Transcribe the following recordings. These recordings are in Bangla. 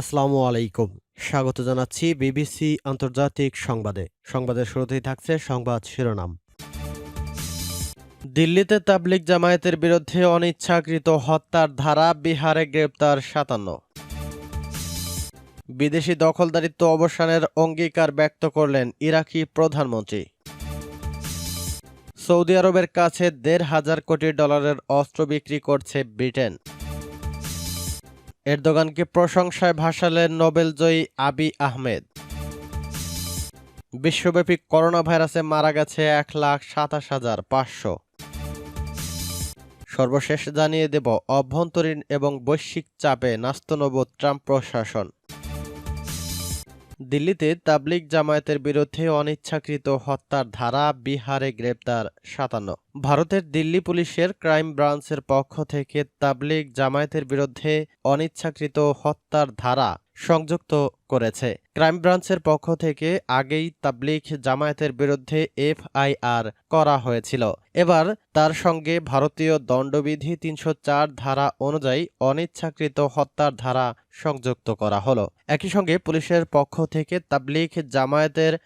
আসসালামু আলাইকুম। স্বাগত জানাচ্ছি বিবিসি আন্তর্জাতিক সংবাদে। সংবাদের শুরুতেই থাকছে সংবাদ শিরোনাম। দিল্লিতে তাবলিগ জামায়াতের বিরুদ্ধে অনিচ্ছাকৃত হত্যার ধারা বিহারে গ্রেপ্তার সাতান্ন। বিদেশি দখলদারিত্ব অবসানের অঙ্গীকার ব্যক্ত করলেন ইরাকি প্রধানমন্ত্রী। সৌদি আরবের কাছে দেড় হাজার কোটি ডলারের অস্ত্র বিক্রি করছে ব্রিটেন। এরদোগানকে প্রশংসায় ভাসালেন নোবেলজয়ী আবি আহমেদ। বিশ্বব্যাপী করোনা ভাইরাসে মারা গেছে এক লাখ সাতাশ হাজার পাঁচশো। সর্বশেষ জানিয়ে দেব, অভ্যন্তরীণ এবং বৈশ্বিক চাপে নাস্তনবোধ ট্রাম্প প্রশাসন। দিল্লিতে তাবলিগ জামায়াতের বিরুদ্ধে অনিচ্ছাকৃত হত্যার ধারা, বিহারে গ্রেপ্তার সাতান্ন। ভারতের দিল্লি পুলিশের ক্রাইম ব্রাঞ্চের পক্ষ থেকে তাবলিগ জামায়াতের বিরুদ্ধে অনিচ্ছাকৃত হত্যার ধারা সংযুক্ত করেছে। ক্রাইম ব্রাঞ্চের পক্ষ থেকে আগেই তাবলিগ জামায়াতের বিরুদ্ধে এফআইআর করা হয়েছিল। এবার তার সঙ্গে ভারতীয় দণ্ডবিধি তিনশো চার ধারা অনুযায়ী অনিচ্ছাকৃত হত্যার ধারা সংযুক্ত করা হলো। একই সঙ্গে পুলিশের পক্ষ থেকে তাবলিগ জামায়াতের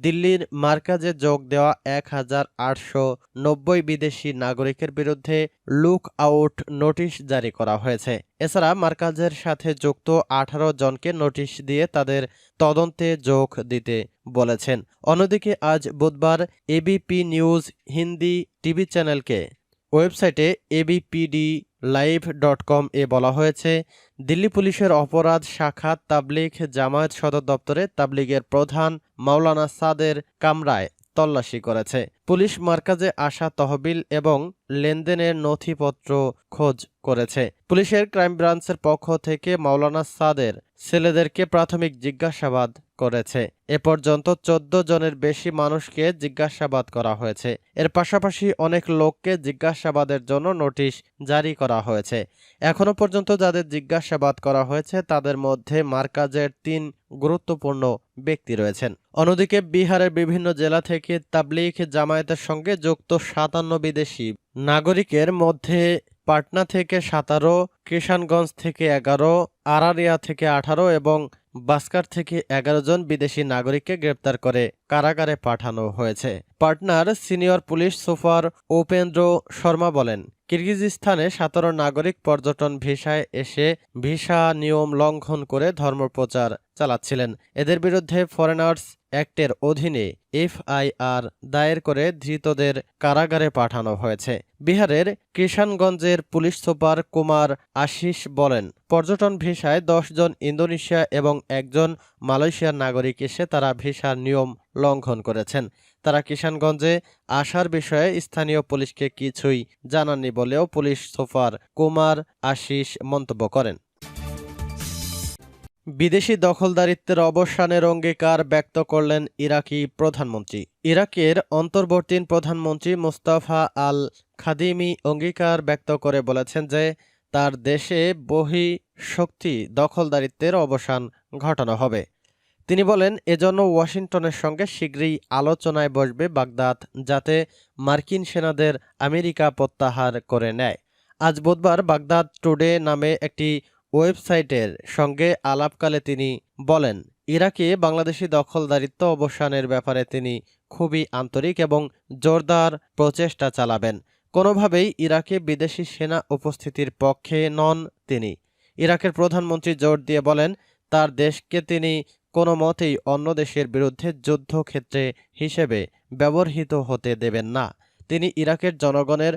দিল্লির মার্কাজে যোগ দেওয়া এক হাজার আটশো নব্বই বিদেশি নাগরিকের বিরুদ্ধে লুক আউট নোটিশ জারি করা হয়েছে। এছাড়া মার্কাজের সাথে যুক্ত আঠারো জনকে নোটিশ দিয়ে তাদের তদন্তে যোগ দিতে বলেছেন। অন্যদিকে আজ বুধবার এবিপি নিউজ হিন্দি টিভি চ্যানেলকে ওয়েবসাইটে এবিপিডি লাইভ ডট কম এ বলা হয়েছে, দিল্লি পুলিশের অপরাধ শাখা তাবলিগ জামায়াত সদর দপ্তরে তাবলিগের প্রধান মাওলানা সাদের কামরায় তল্লাশি করেছে। পুলিশ মার্কাজে আসা তহবিল এবং লেনদেনের নথিপত্র খোঁজ করেছে। পুলিশের ক্রাইম ব্রাঞ্চের পক্ষ থেকে মাওলানা সাদের ছেলেদেরকে প্রাথমিক জিজ্ঞাসাবাদ করেছে। এ পর্যন্ত চোদ্দ জনের বেশি মানুষকে জিজ্ঞাসাবাদ করা হয়েছে। এর পাশাপাশি অনেক লোককে জিজ্ঞাসাবাদের জন্য নোটিশ জারি করা হয়েছে। এখনও পর্যন্ত যাদের জিজ্ঞাসাবাদ করা হয়েছে, তাদের মধ্যে মার্কাজের তিন গুরুত্বপূর্ণ ব্যক্তি রয়েছেন। অন্যদিকে বিহারের বিভিন্ন জেলা থেকে তাবলিগ জামায়াতের সঙ্গে যুক্ত সাতান্ন বিদেশি নাগরিকের মধ্যে পাটনা থেকে সাতারো, কিষানগঞ্জ থেকে এগারো আরারিয়া থেকে আঠারো এবং বাস্কার থেকে এগারো জন বিদেশি নাগরিককে গ্রেপ্তার করে। কারাগারে পাঠানো হয়েছে। পাটনার senior police super Upendra Sharma বলেন, কিরগিজস্তানে সতেরো নাগরিক পর্যটন ভিসায় এসে ভিসা নিয়ম লঙ্ঘন করে ধর্মপ্রচার চালাচ্ছিলেন। এদের বিরুদ্ধে ফরেনার্স অ্যাক্টের অধীনে এফআইআর দায়ের করে ধৃতদের কারাগারে পাঠানো হয়েছে। বিহারের কিষানগঞ্জের পুলিশ সুপার কুমার আশিস বলেন, পর্যটন ভিসায় দশ জন ইন্দোনেশিয়া এবং একজন মালয়েশিয়ার নাগরিক এসে তারা ভিসার নিয়ম লঙ্ঘন করেছেন। তারা কিষানগঞ্জে আসার বিষয়ে স্থানীয় পুলিশকে কিছুই জানাননি বলেও পুলিশ সুপার কুমার আশিস মন্তব্য করেন। বিদেশি দখলদারিত্বের অবসানের অঙ্গীকার ব্যক্ত করলেন ইরাকি প্রধানমন্ত্রী। ইরাকের অন্তর্বর্তীন প্রধানমন্ত্রী মুস্তাফা আল খাদিমি অঙ্গীকার ব্যক্ত করে বলেছেন যে, তার দেশে বহি শক্তি দখলদারিত্বের অবসান ঘটানো হবে। তিনি বলেন, এজন্য ওয়াশিংটনের সঙ্গে শীঘ্রই আলোচনায় বসবে বাগদাদ, যাতে মার্কিন সেনাদের আমেরিকা প্রত্যাহার করে নেয়। আজ বুধবার বাগদাদ টুডে নামে একটি ওয়েবসাইটের সঙ্গে আলাপকালে তিনি বলেন, ইরাকে বাংলাদেশি দখলদারিত্ব অবসানের ব্যাপারে তিনি খুবই আন্তরিক এবং জোরদার প্রচেষ্টা চালাবেন। কোনোভাবেই ইরাকে বিদেশি সেনা উপস্থিতির পক্ষে নন তিনি। ইরাকের প্রধানমন্ত্রী জোর দিয়ে বলেন, তার দেশকে তিনি কোনো মতেই অন্য দেশের বিরুদ্ধে যুদ্ধক্ষেত্রে হিসেবে ব্যবহৃত হতে দেবেন না। তিনি ইরাকের জনগণের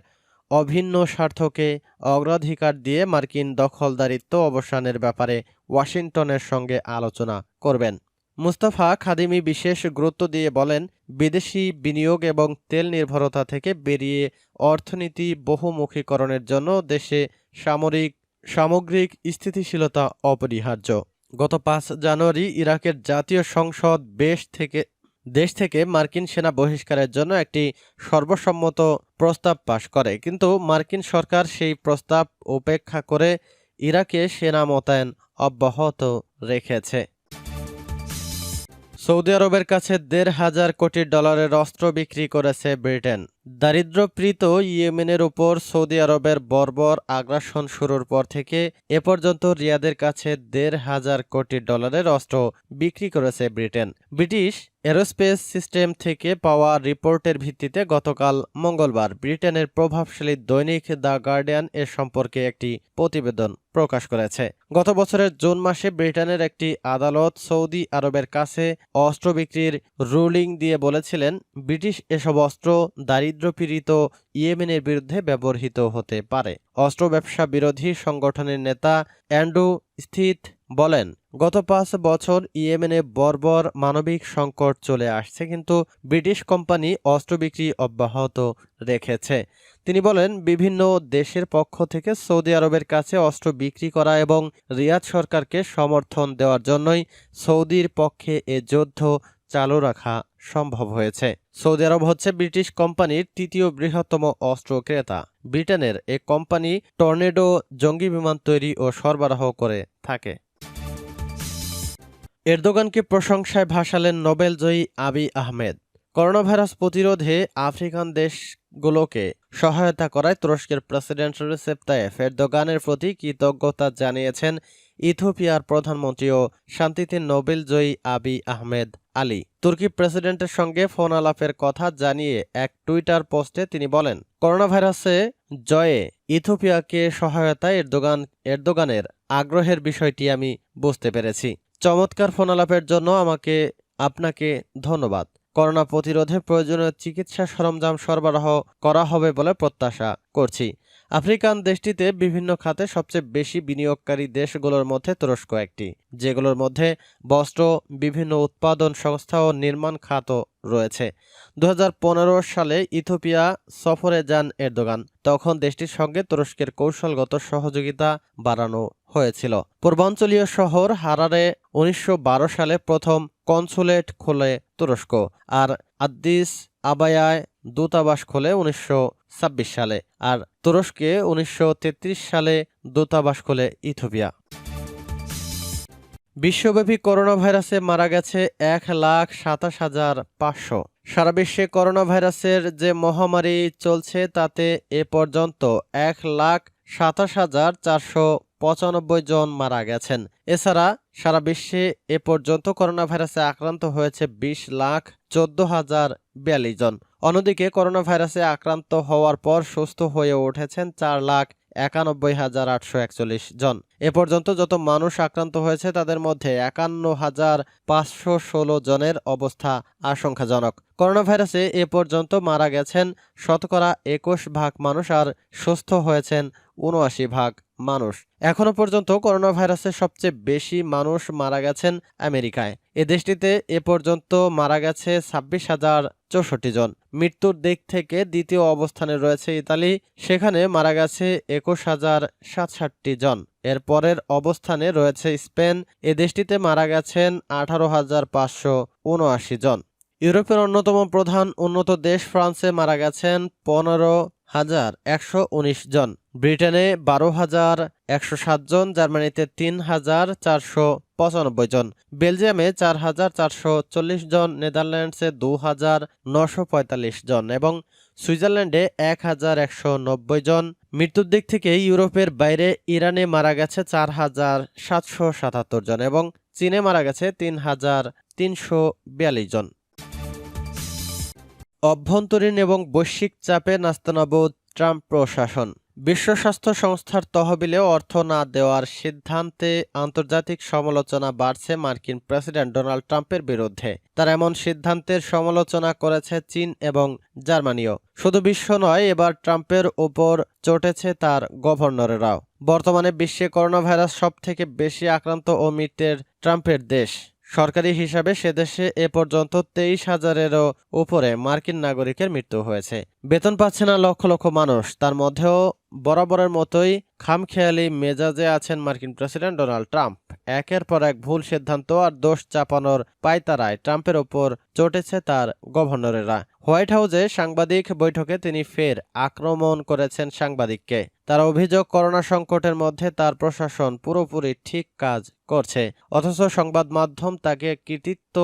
অভিন্ন স্বার্থকে অগ্রাধিকার দিয়ে মার্কিন দখলদারিত্ব অবসানের ব্যাপারে ওয়াশিংটনের সঙ্গে আলোচনা করবেন। মুস্তাফা খাদিমি বিশেষ গুরুত্ব দিয়ে বলেন, বিদেশি বিনিয়োগ এবং তেল নির্ভরতা থেকে বেরিয়ে অর্থনীতি বহুমুখীকরণের জন্য দেশে সামরিক, সামগ্রিক স্থিতিশীলতা অপরিহার্য। গত পাঁচ জানুয়ারি ইরাকের জাতীয় সংসদ বেশ থেকে, দেশ থেকে মার্কিন সেনা বহিষ্কারের জন্য একটি সর্বসম্মত প্রস্তাব পাশ করে। কিন্তু মার্কিন সরকার সেই প্রস্তাব উপেক্ষা করে ইরাকে সেনা মোতায়েন অব্যাহত রেখেছে। সৌদি আরবের কাছে দেড় হাজার কোটি ডলারের অস্ত্র বিক্রি করেছে ব্রিটেন। দারিদ্র্যপীড়িত ইয়েমেনের উপর সৌদি আরবের বর্বর আগ্রাসন শুরুর পর থেকে এ পর্যন্ত রিয়াদের কাছে দেড় হাজার কোটি ডলারের অস্ত্র বিক্রি করেছে ব্রিটেন। ব্রিটিশ এরোস্পেস সিস্টেম থেকে পাওয়া রিপোর্টের ভিত্তিতে গতকাল মঙ্গলবার ব্রিটেনের প্রভাবশালী দৈনিক দ্য গার্ডিয়ান এ সম্পর্কে একটি প্রতিবেদন প্রকাশ করেছে। গত বছরের জুন মাসে ব্রিটেনের একটি আদালত সৌদি আরবের কাছে অস্ত্র বিক্রির রুলিং দিয়ে বলেছিলেন, ব্রিটিশ এসব অস্ত্র দারিদ্র্যপীড়িত ইয়েমেনের বিরুদ্ধে ব্যবহৃত হতে পারে। অস্ত্র ব্যবসা বিরোধী সংগঠনের নেতা অ্যান্ড্রু স্থিত বলেন, গত পাঁচ বছর ইয়েমেনে বর্বর মানবিক সংকট চলে আসছে, কিন্তু ব্রিটিশ কোম্পানি অস্ত্র বিক্রি অব্যাহত রেখেছে। তিনি বলেন, বিভিন্ন দেশের পক্ষ থেকে সৌদি আরবের কাছে অস্ত্র বিক্রি করা এবং রিয়াদ সরকারকে সমর্থন দেওয়ার জন্যই সৌদির পক্ষে এ যুদ্ধ চালু রাখা সম্ভব হয়েছে। সৌদি আরব হচ্ছে ব্রিটিশ কোম্পানির তৃতীয় বৃহত্তম অস্ত্র ক্রেতা। ব্রিটেনের এ কোম্পানি টর্নেডো জঙ্গি বিমান তৈরি ও সরবরাহ করে থাকে। এরদোগানকে প্রশংসায় ভাসালেন নোবেলজয়ী আবি আহমেদ। করোনা ভাইরাস প্রতিরোধে আফ্রিকান দেশগুলোকে সহায়তা করায় তুরস্কের প্রেসিডেন্ট রিসেপ তায়েফ এরদোগানের প্রতি কৃতজ্ঞতা জানিয়েছেন ইথিওপিয়ার প্রধানমন্ত্রী ও শান্তিতে নোবেলজয়ী আবি আহমেদ আলী। তুর্কি প্রেসিডেন্টের সঙ্গে ফোন আলাপের কথা জানিয়ে এক টুইটার পোস্টে তিনি বলেন করোনা ভাইরাসে জয়ে ইথিওপিয়াকে সহায়তায় এরদোগান, এরদোগানের আগ্রহের বিষয়টি আমি বুঝতে পেরেছি। চমৎকার ফোন আলাপের জন্য আমাকে, আপনাকে ধন্যবাদ। করোনা প্রতিরোধে প্রয়োজনীয় চিকিৎসা সরঞ্জাম সরবরাহ করা হবে বলে প্রত্যাশা করছি। আফ্রিকান দেশটিতে বিভিন্ন খাতে সবচেয়ে বেশি বিনিয়োগকারী দেশগুলোর মধ্যে তুরস্ক একটি, যেগুলোর মধ্যে বস্ত্র, বিভিন্ন উৎপাদন সংস্থা ও নির্মাণ খাতও রয়েছে। দু হাজার পনেরো সালে ইথোপিয়া সফরে যান এরদোগান। তখন দেশটির সঙ্গে তুরস্কের কৌশলগত সহযোগিতা বাড়ানো হয়েছিল। পূর্বাঞ্চলীয় শহর হারারে উনিশশো বারো সালে প্রথম কনসুলেট খোলে তুরস্ক, আর আদ্দিস আবায়ায় দূতাবাস খোলে উনিশশো সালে আর তুরস্কে উনিশশো তেত্রিশ সালে দূতাবাস খোলে ইথোপিয়া। বিশ্বব্যাপী করোনা ভাইরাসে মারা গেছে এক লাখ সাতাশ হাজার পাঁচশো। সারা বিশ্বে করোনা ভাইরাসের যে মহামারী চলছে তাতে এ পর্যন্ত এক লাখ সাতাশ হাজার চারশো পঁচানব্বই জন মারা গেছেন। এছাড়া সারা বিশ্বে এ পর্যন্ত করোনা ভাইরাসে আক্রান্ত হয়েছে বিশ লাখ চোদ্দ হাজার বিয়াল্লিশ জন। অন্যদিকে করোনা ভাইরাসে আক্রান্ত হওয়ার পর সুস্থ হয়ে উঠেছেন চার লাখ একানব্বই হাজার আটশো একচল্লিশ জন। এ পর্যন্ত যত মানুষ আক্রান্ত হয়েছে, তাদের মধ্যে একান্ন হাজার পাঁচশো ষোলো জনের অবস্থা আশঙ্কাজনক। করোনা ভাইরাসে এ পর্যন্ত মারা গেছেন শতকরা একুশ ভাগ মানুষ আর সুস্থ হয়েছেন উনআশি ভাগ মানুষ। এখনও পর্যন্ত করোনা ভাইরাসে সবচেয়ে বেশি মানুষ মারা গেছেন আমেরিকায়। এ দেশটিতে এ পর্যন্ত মারা গেছে ছাব্বিশ হাজার চৌষট্টি জন। মৃত্যুর দিক থেকে দ্বিতীয় অবস্থানে রয়েছে ইতালি। সেখানে মারা গেছে একুশ হাজার সাতষট্টি জন। এর পরের অবস্থানে রয়েছে স্পেন। এ দেশটিতে মারা গেছেন আঠারো হাজার পাঁচশো উনআশি জন। ইউরোপের অন্যতম প্রধান উন্নত দেশ ফ্রান্সে মারা গেছেন পনেরো হাজার একশো উনিশ জন। ব্রিটেনে বারো হাজার একশো জন, জার্মানিতে তিন হাজার চারশো পঁচানব্বই জন, বেলজিয়ামে চার হাজার চারশো চল্লিশ জন, নেদারল্যান্ডসে দু হাজার নশো পঁয়তাল্লিশ জন এবং সুইজারল্যান্ডে এক হাজার একশো নব্বই জন। মৃত্যুর দিক থেকে ইউরোপের বাইরে ইরানে মারা গেছে চার হাজার সাতশো সাতাত্তর জন এবং চীনে মারা গেছে তিন হাজার তিনশো বিয়াল্লিশ জন। অভ্যন্তরীণ এবং বৈশ্বিক চাপে নাস্তানাবুদ ট্রাম্প প্রশাসন। বিশ্ব স্বাস্থ্য সংস্থার তহবিলে অর্থ না দেওয়ার সিদ্ধান্তে আন্তর্জাতিক সমালোচনা বাড়ছে মার্কিন প্রেসিডেন্ট ডোনাল্ড ট্রাম্পের বিরুদ্ধে। তার এমন সিদ্ধান্তের সমালোচনা করেছে চীন এবং জার্মানিও। শুধু বিশ্ব নয়, এবার ট্রাম্পের ওপর চটেছে তার গভর্নরেরাও। বর্তমানে বিশ্বে করোনা ভাইরাস সব থেকে বেশি আক্রান্ত ও মৃত্যুর ট্রাম্পের দেশ। সরকারি হিসাবে সেদেশে এ পর্যন্ত তেইশ হাজারেরও উপরে মার্কিন নাগরিকের মৃত্যু হয়েছে। বেতন পাচ্ছে না লক্ষ লক্ষ মানুষ। তার মধ্যেও বরাবরের মতোই খামখেয়ালি মেজাজে আছেন মার্কিন প্রেসিডেন্ট ডোনাল্ড ট্রাম্প। একের পর এক ভুল সিদ্ধান্ত আর দোষ চাপানোর পায়তারায় ট্রাম্পের ওপর চটেছে তার গভর্নরেরা। হোয়াইট হাউসে সাংবাদিক বৈঠকে তিনি ফের আক্রমণ করেছেন সাংবাদিককে। তার অভিযোগ, করোনা সংকটের মধ্যে তার প্রশাসন পুরোপুরি ঠিক কাজ করছে, অথচ সংবাদ মাধ্যম তাকে কৃতিত্ব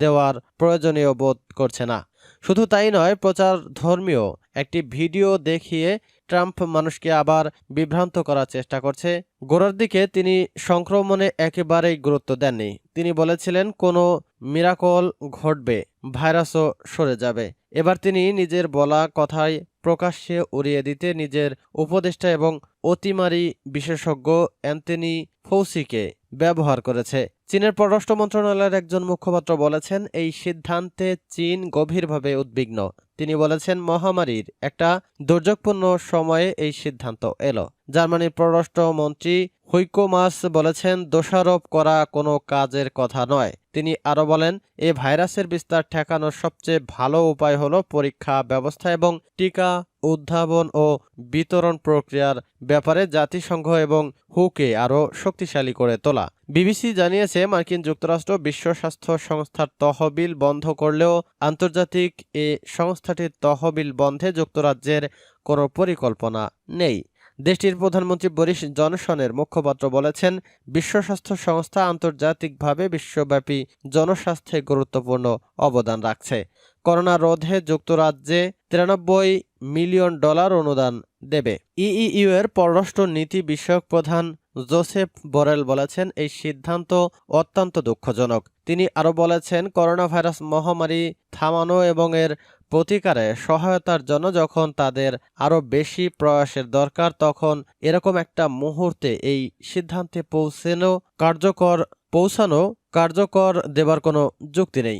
দেওয়ার প্রয়োজনীয় বোধ করছে না। শুধু তাই নয়, প্রচার ধর্মীয় একটি ভিডিও দেখিয়ে ট্রাম্প মানুষকে আবার বিভ্রান্ত করার চেষ্টা করছে। গোড়ার দিকে তিনি সংক্রমণে একেবারেই গুরুত্ব দেননি। তিনি বলেছিলেন, কোনো মিরাকল ঘটবে। ভাইরাসও সরে যাবে। এবার তিনি নিজের বলা কথায় প্রকাশ্যে উড়িয়ে দিতে নিজের উপদেষ্টা এবং অতিমারি বিশেষজ্ঞ অ্যান্থনি ফৌসিকে ব্যবহার করেছে। চীনের পররাষ্ট্র মন্ত্রণালয়ের একজন মুখপাত্র বলেছেন, এই সিদ্ধান্তে চীন গভীরভাবে উদ্বিগ্ন। তিনি বলেছেন, মহামারীর একটা দুর্যোগপূর্ণ সময়ে এই সিদ্ধান্ত এলো। জার্মানির পররাষ্ট্রমন্ত্রী হুইকো মাস বলেছেন, দোষারোপ করা কোনো কাজের কথা নয়। তিনি আরও বলেন, এ ভাইরাসের বিস্তার ঠেকানোর সবচেয়ে ভালো উপায় হলো পরীক্ষা ব্যবস্থা এবং টিকা, উদ্ভাবন ও বিতরণ প্রক্রিয়ার ব্যাপারে জাতিসংঘ এবং হুকে আরও শক্তিশালী করে তোলা। বিবিসি জানিয়েছে, মার্কিন যুক্তরাষ্ট্র বিশ্ব স্বাস্থ্য সংস্থার তহবিল বন্ধ করলেও আন্তর্জাতিক এ সংস্থাটির তহবিল বন্ধে যুক্তরাজ্যের কোনো পরিকল্পনা নেই। দেশটির প্রধানমন্ত্রী বরিস জনসনের মুখপাত্র বলেছেন, বিশ্ব স্বাস্থ্য সংস্থা আন্তর্জাতিকভাবে বিশ্বব্যাপী জনস্বাস্থ্যে গুরুত্বপূর্ণ অবদান রাখছে। করোনা রোধে যুক্তরাজ্যে তিরানব্বই মিলিয়ন ডলার অনুদান দেবে। ইইউ এর পররাষ্ট্র নীতি বিষয়ক প্রধান জোসেফ বরেল বলেছেন, এই সিদ্ধান্ত অত্যন্ত দুঃখজনক। তিনি আরও বলেছেন করোনা ভাইরাস মহামারী থামানো এবং এর প্রতিকারে সহায়তার জন্য যখন তাদের আরও বেশি প্রয়াসের দরকার, তখন এরকম একটা মুহূর্তে এই সিদ্ধান্তে পৌঁছানো কার্যকর পৌঁছানো কার্যকর দেবার কোনো যুক্তি নেই।